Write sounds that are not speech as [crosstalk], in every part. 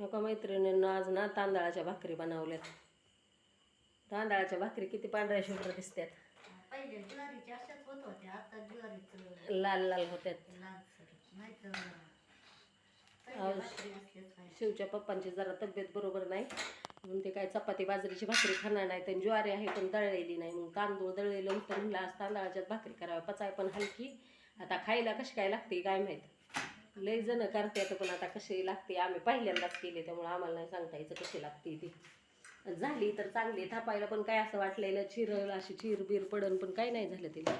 एका मैत्रिणीनं आज ना तांदळाच्या भाकरी बनवल्यात. तांदळाच्या भाकरी किती पांढऱ्या शुभ्र दिसतात पहिले ज्वारीचे अशाच होत होत्या आता ज्वारीचं लाल लाल होत्यात. लालसर नाही तर अहो, पहिले भाकरी असल्याच पाहिजे. शिवच्या पप्पांची जरा तब्येत बरोबर नाही. म्हणून ते काय चपाती बाजरीची भाकरी खाणार नाही तर ज्वारी आहे पण दळलेली नाही. मग तांदूळ दळलेलं होतं म्हणलं आज तांदळाच्याच भाकरी कराव्या पचाय पण हलकी. आता खायला कशी काय लागते काय माहीत. लय जण करतात पण आता कशी लागते? आम्ही पहिल्यांदाच केली त्यामुळे आम्हाला नाही सांगता यायचं कशी लागते ती. झाली तर चांगली थापायला पण काय असं वाटलेलं चिरळ अशी चिर बीर पडन पण काही नाही झालं तिला.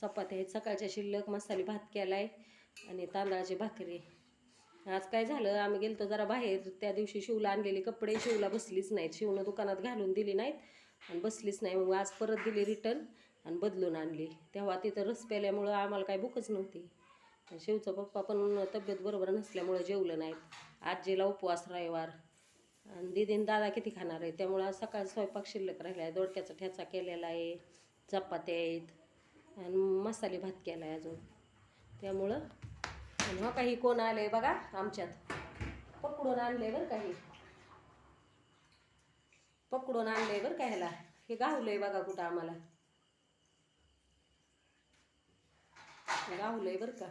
चपात्या आहेत सकाळच्या शिल्लक मसाले भात केलाय आणि तांदळाची भाकरी. आज काय झालं आम्ही गेलतो जरा बाहेर त्या दिवशी शिवला आणलेले कपडे शिवला बसलीच नाहीत. शिवनं दुकानात घालून दिली नाहीत आणि बसलीच नाही. मग आज परत दिली रिटर्न आणि बदलून आणली. तेव्हा तिथं रस प्याल्यामुळं आम्हाला काय भूकच नव्हती. शिवचा पप्पा पण तब्येत बरोबर नसल्यामुळं जेवलं नाहीत. आजीला उपवास रविवार. आणि दिदीन दादा किती खाणार आहे? त्यामुळं सकाळी सकाळ स्वयंपाक शिल्लक राहिला आहे दोडक्याचा ठेचा केलेला आहे. चपात्या आहेत. आणि मसाले भात केला आहे अजून. त्यामुळं आणि हो काही कोण आले बघा आमच्यात. पकडून आणले बरं काही पकडून आणले बरं का ह्याला. हे गावलंय बघा कुठं आम्हाला. गावलंय बरं का.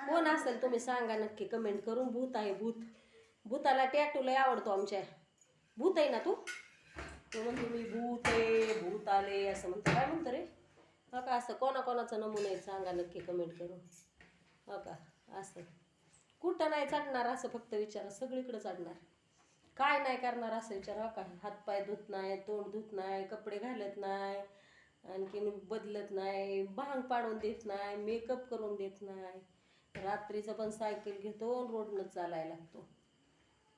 कोण असेल तुम्ही सांगा नक्की कमेंट करून. भूत आहे भूत. भूताला टॅटू लय आवडतो आमच्या. भूत आहे ना तू? तो म्हणतो मी भूत आहे भूत आले असं म्हणतो. काय म्हणतो रे? हा का असं कोणाकोणाचा नमुना आहे सांगा नक्की कमेंट करून. हा का असं. कुठं नाही चढणार असं फक्त विचारा. सगळीकडे चढणार. काय नाही करणार असं विचारा. का हातपाय धुत नाही तोंड धुत नाही कपडे घालत नाही आणखीन बदलत नाही भांग पाडून देत नाही मेकअप करून देत नाही. रात्रीचं पण सायकल घेतो रोडनं चालायला लागतो.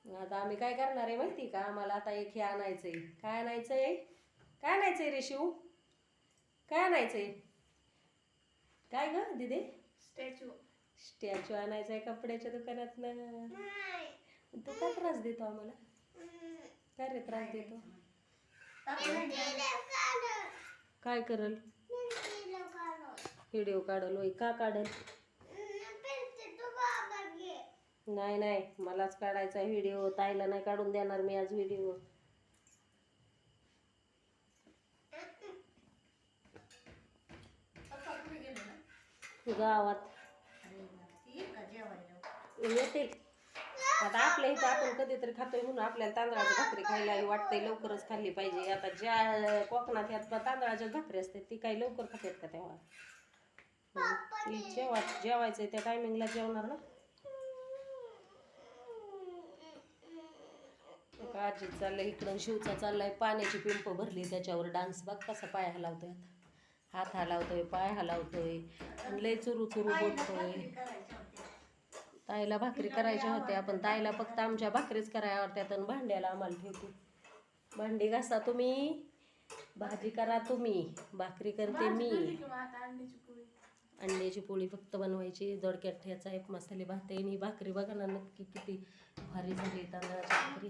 आता आम्ही काय करणार आहे माहिती का? आम्हाला आता एक हे आणायचंय. काय आणायचंय? काय आणायचंय रे शिव? काय आणायचंय? काय ग दिदे? स्टॅच्यू. स्टॅच्यू आणायचा आहे कपड्याच्या दुकानात तू काय त्रास देतो आम्हाला? काय रे त्रास देतो? काय करल? व्हिडिओ काढल होय. का काढल? नाही नाही. मलाच काढायचा व्हिडिओ. ताईला नाही काढून देणार मी आज व्हिडिओ. गावात. येते. आता आपल्या इथं आपण कधीतरी खातोय म्हणून आपल्याला तांदळाची भाकरी खायला वाटतंय. लवकरच खाल्ली पाहिजे. आता ज्या कोकणात ह्यात तांदळाच्या भाकरी असते ती काही लवकर खातात का तेव्हा? ती जेवा जेवायचंय त्या टायमिंगला जेवणार ना? का आजी चाललंय इकडं शिवचा चाललाय. पाण्याची पिंप भरली त्याच्यावर. डान्स बघ कसा पाय हलावतोय. हात हलावतोय पाय हलावतोय. लय चुरू चुरू बोलतोय. ताईला भाकरी करायच्या होत्या पण ताईला फक्त आमच्या भाकरीच करायला आवडत्यात आणि भांड्याला आम्हाला ठेवते. भांडी घासा तुम्ही. भाजी करा तुम्ही. भाकरी करते मी. अंड्याची पोळी फक्त बनवायची. दोडक्यात ठेचा एक मसाले भात आहे आणि भाकरी. बघा ना नक्की किती भारी झाली तांदळाची भाकरी.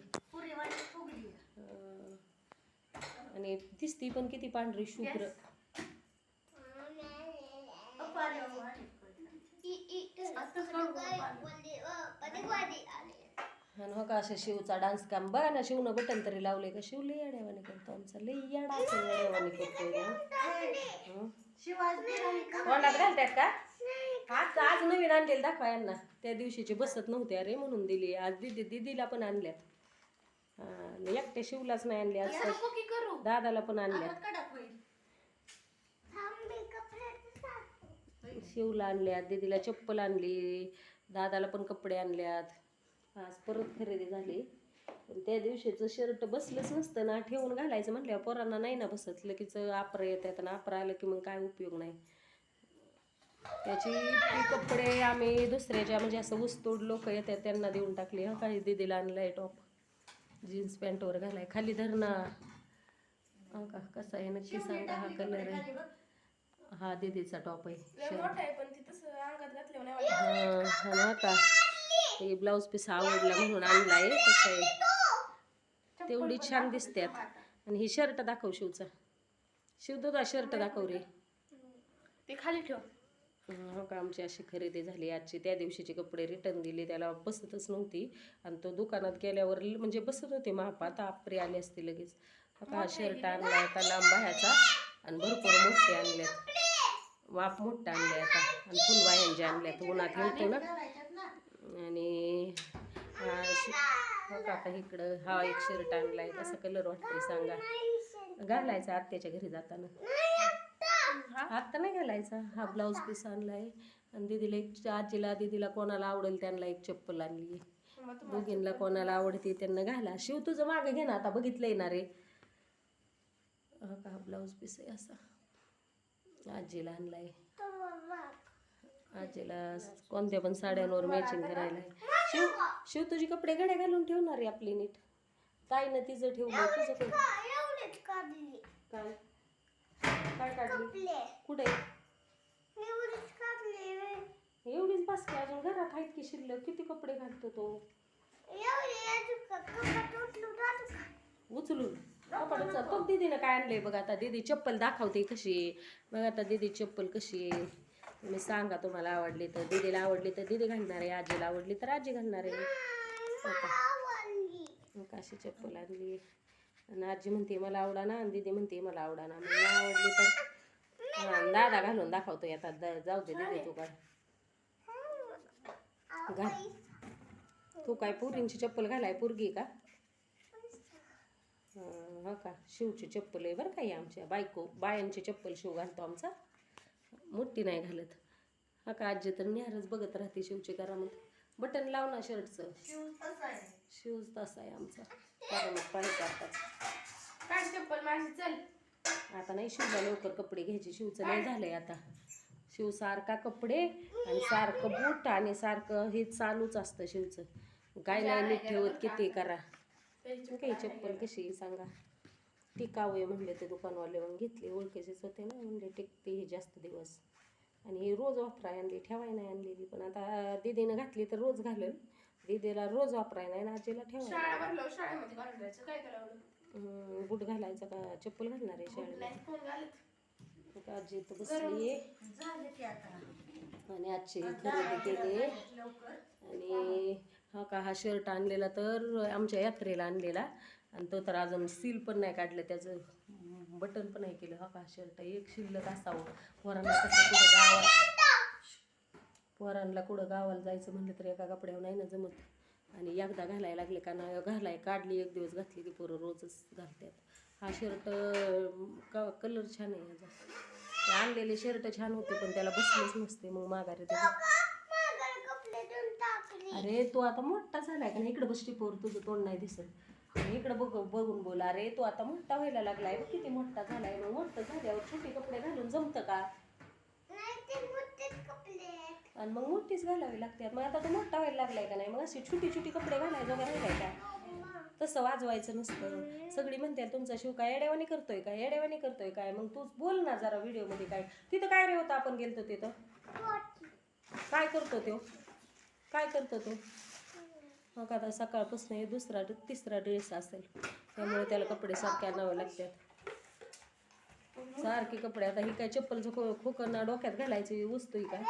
आणि दिसती पण किती पांढरी शुभ्र. आणि हो का असं शिवचा डान्स काम. बघा ना शिवनं बटन तरी लावले का? शिव लई येड्यावाने करतो आमचा. लई येडा असं येड्यावाने करतोय ना हं? तोंडात घालतात का? आज आज नवीन आणलेलं दाखवा यांना. त्या दिवशीची बसत नव्हते अरे म्हणून दिली. आज दिदी दिदीला पण आणल्यात. हा, आणि एकट्या शिवलाच नाही आणले आज. करू. दादाला पण आणल्यात. [laughs] शिवला आणल्यात दीदीला चप्पल आणली दादाला पण कपडे आणल्यात. आज परत खरेदी झाली. त्या दिवशीचं शर्ट बसलंच नसतं ना. ठेवून घालायचं म्हटल्यावर पोरांना नाही ना बसत. लगेच आपरा येतात आणि आपरा आलं की मग काय उपयोग नाही. त्याची कपडे आम्ही दुसऱ्याच्या म्हणजे असं ऊसतोड लोक येतात त्यांना देऊन टाकले. हा काही दीदीला आणलाय टॉप जीन्स पॅन्टवर घालाय. खाली धरणा. हा का? कसा आहे? नक्की सांगा हा कलर आहे. हा दीदीचा टॉप आहे. शर्ट हा हा ना का? हे ब्लाऊज पीस आवडला म्हणून आणलाय कसं आहे. तेवढी छान दिसतात आणि ही शर्ट दाखव शिवचा. शिव तुझा शर्ट दाखव रे. ते खाली ठेव. हो का आमची अशी खरेदी झाली. आजची त्या दिवशीचे कपडे रिटर्न दिले. त्याला बसतच नव्हती. आणि तो दुकानात गेल्यावर म्हणजे बसत होते माप आता आपरे आले असते लगेच. हो का शर्ट आणला आता लांब बाह्याचा आणि भरपूर मोठे आणलेत. वाप मोठा आणले आता. आणि फुलबाह्यांचे आणल्यात उन्हात घालायच्यात ना. आणि हा हो का इकडं हा एक शर्ट आणलाय. कसा कलर वाटतोय सांगा. घालायचा आत्याच्या घरी जाताना. आत्ता नाही घालायचा. हा ब्लाऊज पीस आणलाय. आणि दीदीला एक आजीला दीदीला कोणाला आवडेल त्यांना एक चप्पल आणली दोघींना कोणाला आवडते त्यांना घाला. शिव तुझं मागे घे ना. आता बघितलं येणार आहे. हा का ब्लाऊज पीस आहे असा. आजीला आणलाय. आजीला कोणत्या पण साड्यांवर मॅचिंग करायला. शिव शिव तुझी कपडे घड्या घालून ठेवणार आहे आपली नीट. ताईनं तिचं ठेवलं तुझं काय काय? काय काढली? कुठे? एवढेच काढली. एवढीच बस की अजून घरात आहेत की शिल्लक? किती कपडे घालतो तो? उचलून राहतो का? उचलून कपाटाचा तो दीदीनं काय आणलंय बघ आता? दीदी चप्पल दाखवते कशी. आहे बघ आता दीदी चप्पल कशी आहे. तुम्ही सांगा तुम्हाला आवडली तर दीदीला आवडली तर दीदी घालणार आहे आजीला आवडली तर आजी घालणार आहे. का? आवडली. मग अशी चप्पल आणली. आणि आजी म्हणते मला आवडा ना आणि दीदी म्हणते मला आवडा ना नाही आवडली तर हा, दादा घालून दाखवतोय आता. द- जाऊ दे दीदी तू काय घाल. तू काय पुरींची चप्पल घालाय पुरगी का? हं, हो का? शिवची चप्पल आहे बरं का ही आमच्या. बायको बायांची चप्पल शिव घालतो आमचा. मोठी नाही घालत. हा का आजी तर निहारच बघत राहते शिवची घरामध्ये. बटन लाव ना शर्टचं. शिव तसा आहे. आमचा. पाहिजे आताच काय चप्पल माझी चल. आता नाही शिवला लवकर कपडे घ्यायचे. शिवचं नाही झालंय आता. शिव सारखा कपडे आणि सारखं बूट आणि सारखं हे चालूच असतं शिवचं. काय नाही नीट ठेवत किती करा. काही चप्पल कशी सांगा. टिकाऊ आहे म्हणले ते दुकानवाले मग घेतले ओळखीचेच होते ना म्हणले टिकते हे जास्त दिवस. आणि हे रोज वापराय आणली ठेवाय नाही आणलेली. पण आता दीदीनं घातली तर रोज घालेल दीदीला रोज वापराय नाही ना आजीला ठेवाय शाळा भरलो शाळेमध्ये घालून जायचं काय करावं हम्म, बूट घालायचा का? चप्पल घालणार आहे शाळेत आजी इथं बसली आणि आजची खरेदी केली आणि हा का हा शर्ट आणलेला तर आमच्या यात्रेला आणलेला. आणि तो तर अजून सील पण नाही काढलं त्याचं बटन पण नाही केलं. हा का शर्ट एक शिल्लक असावं. पोरांना कसं कुठं गावाला पोरांना कुठं गावाला जायचं म्हणलं तर एका कपड्यावर नाही ना जमत. आणि एकदा घालायला लागले का ना घालाय काढली एक दिवस घातली की पोरं रोजच घालतात. हा शर्ट कलर छान आहे ह्याचा आणलेले शर्ट छान होते पण त्याला बसलेच नसते. मग माघारी त्या अरे तू आता मोठा झालाय का नाही? इकडे बसली पोर तुझं तोंड नाही दिसत. आणि इकडे बघ बघून बोल अरे तू आता मोठा व्हायला लागलाय बघ किती मोठा झालाय मग मोठं झाल्यावर छोटे कपडे घालून जमतं का? नाही. आणि मग मोठीच घालावी लागतात मग आता तू मोठा व्हायला लागलाय का नाही? मग अशी छोटी छोटी कपडे घालायचं का राहिलाय का? तसं वाजवायचं नसतं. सगळी म्हणते तुमचा शिव काय येड्यावानी करतोय काय? येड्यावानी करतोय काय? मग तूच बोल ना जरा व्हिडिओमध्ये काय. तिथं काय रे होतं? आपण गेलतो तिथं. काय करतो तो? काय करतो तो? मग आता सकाळपासून हे दुसरा तिसरा ड्रेस असेल. त्यामुळे त्याला कपडे सारखे आणावे लागतात. सारखे कपडे. आता ही काय चप्पलचं खो खोकरना डोक्यात घालायची वस्तू ही काय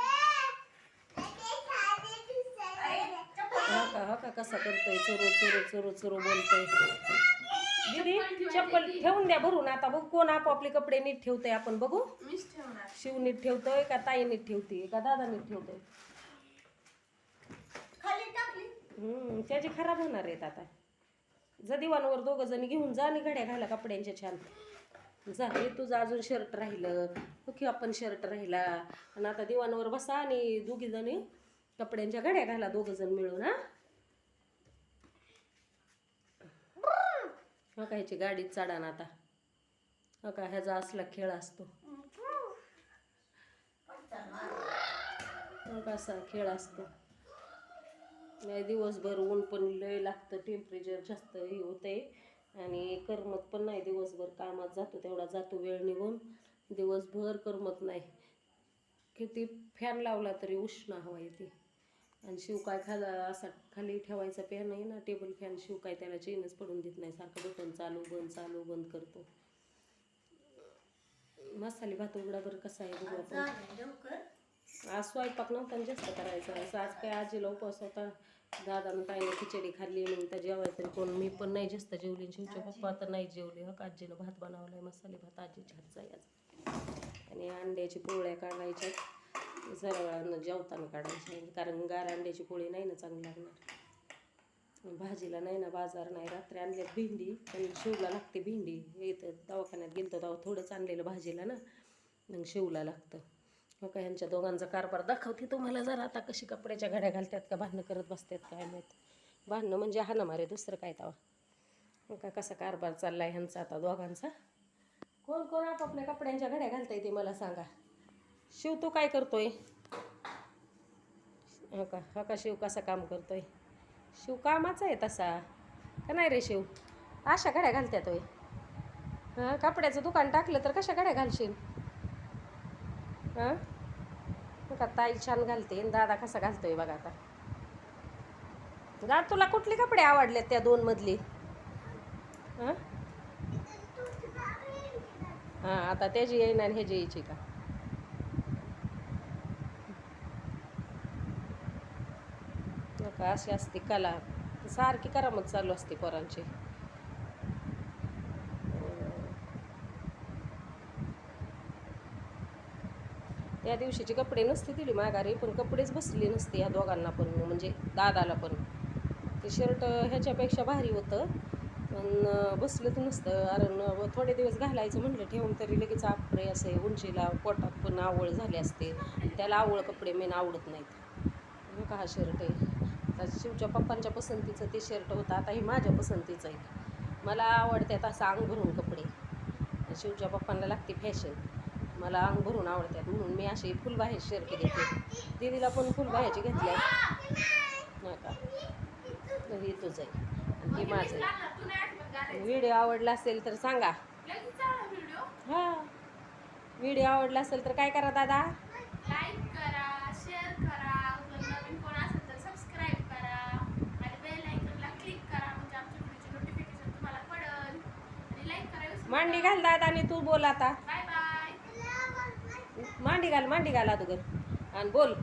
हा का हा का? कसा करतोय? चोरो चोरो चोरो चोरो बोलतोय. दीदी चप्पल ठेवून द्या भरून. आता बघू कोण आपापले कपडे नीट ठेवतोय आपण बघू. शिव नीट ठेवतोय का ताई नीट ठेवते का दादा नीट ठेवतोय? हम्म, त्याचे खराब होणार आहेत आता. जा दिवाणवर दोघं जणी घेऊन जा आणि घड्या घाला कपड्यांच्या छान. जा हे तुझं अजून शर्ट राहिलं. हो की आपण शर्ट राहिला. आणि आता दिवाणवर बसा आणि दोघी जणी कपड्यांच्या घड्या घाला दोघं जण मिळून हा? हो का ह्याची गाडीत चढा ना आता. हो का ह्याचा असला खेळ असतो. हो का असा खेळ असतो. दिवसभर ऊन पण लय लागतं टेम्परेचर जास्त हे होतंय. आणि करमत पण नाही दिवसभर कामात जातो तेवढा जातो वेळ निघून. दिवसभर करमत नाही. किती फॅन लावला तरी उष्ण हवा येते. आणि शिव काय खाला असा खाली ठेवायचा फॅन आहे ना टेबल फॅन शिव काय त्याला चेनच पडून देत नाही. सारखं बटन चालू बंद चालू बंद करतो. मसाले भात उघडा बरं कसा आहे बघू आपण. आज स्वयंपाक नव्हता जास्त करायचा. असं आज काय आजीला उपवास होता दादानं ताईने खिचडी खाल्ली मग त्या जेवायचं तरी कोण मी पण नाही जास्त जेवली. शिवचे पप्पा तर नाही जेवले. हक आजीनं भात बनवलाय मसाले भात आजीच्या हातचा आहे आज. आणि अंड्याची पोळ्या काढायच्या जरा वेळानं जेवताना काढायच्या कारण गार अंड्याची पोळी नाही ना चांगली लागणार. भाजीला नाही ना बाजार नाही. रात्री आणल्यात भेंडी पण शिवला लागते भेंडी. इथं दवाखान्यात गेलतो तेव्हा थोडंच आणलेलं भाजीला ना. मग शिवला लागतं. मग ह्यांच्या दोघांचा कारभार दाखवते तुम्हाला जरा. आता कशी कपड्याच्या घड्या घालतात का भांडणं करत बसतात काय माहीत. भांडणं म्हणजे हाना मारे दुसरं काय तवा. मग का कसा कारभार चालला आहे ह्यांचा आता दोघांचा? कोण कोण आपापल्या कपड्यांच्या घड्या घालताय ते मला सांगा. शिव तू काय करतोय? हो का हो का शिव कसा काम करतोय? शिव कामाचा आहे तसा. का नाही रे शिव? अशा घड्या घालत्यात होय. हां कपड्याचं दुकान टाकलं तर कशा घड्या घालशील? हां? का ताई छान घालते दादा कसा घालतोय बघा आता. दादा तुला कुठले कपडे आवडले त्या दोन मधली? हां? हां आता त्याची येईन आणि ह्याची यायची का? का अशी असते कला. सारखी करामत चालू असते पोरांची. त्या दिवशीचे कपडे नसते दिली माघारी पण कपडेच बसले नसते या दोघांना पण म्हणजे दादाला पण. ते शर्ट ह्याच्यापेक्षा भारी होतं पण बसलंच नसतं. कारण थोडे दिवस घालायचं म्हटलं ठेवून तरी लगेच आपरे असे उंचीला पोटात पण आवळ झाली असते. त्याला आवळ कपडे मेन आवडत नाहीत. नका का हा शर्ट आहे? आता शिवच्या पप्पांच्या पसंतीचं ते शर्ट होतं आता हे माझ्या पसंतीचं आहे. मला आवडतात असं अंग भरून कपडे. शिवच्या पप्पांना लागते फॅशन मला अंग भरून आवडतात म्हणून मी असे फुलबाहे शर्ट घेते दीदीला पण फुलबाह्याची घेतल्या नाही का? हे तुझं आहे. आणि हे माझं आहे. तू. व्हिडिओ आवडला असेल तर सांगा. हा. व्हिडिओ आवडला असेल तर काय करा दादा? लाईक करा शेअर करा. जर नवीन कोण असेल तर सबस्क्राईब करा. आणि बेल आयकॉनला क्लिक करा. म्हणजे आमच्या व्हिडिओचे नोटिफिकेशन तुम्हाला पडेल. आणि लाईक करा विसरू मांडी घाल दादा आणि तू बोल आता. मांडी घाल मांडी घाल अगोदर. आणि बोल.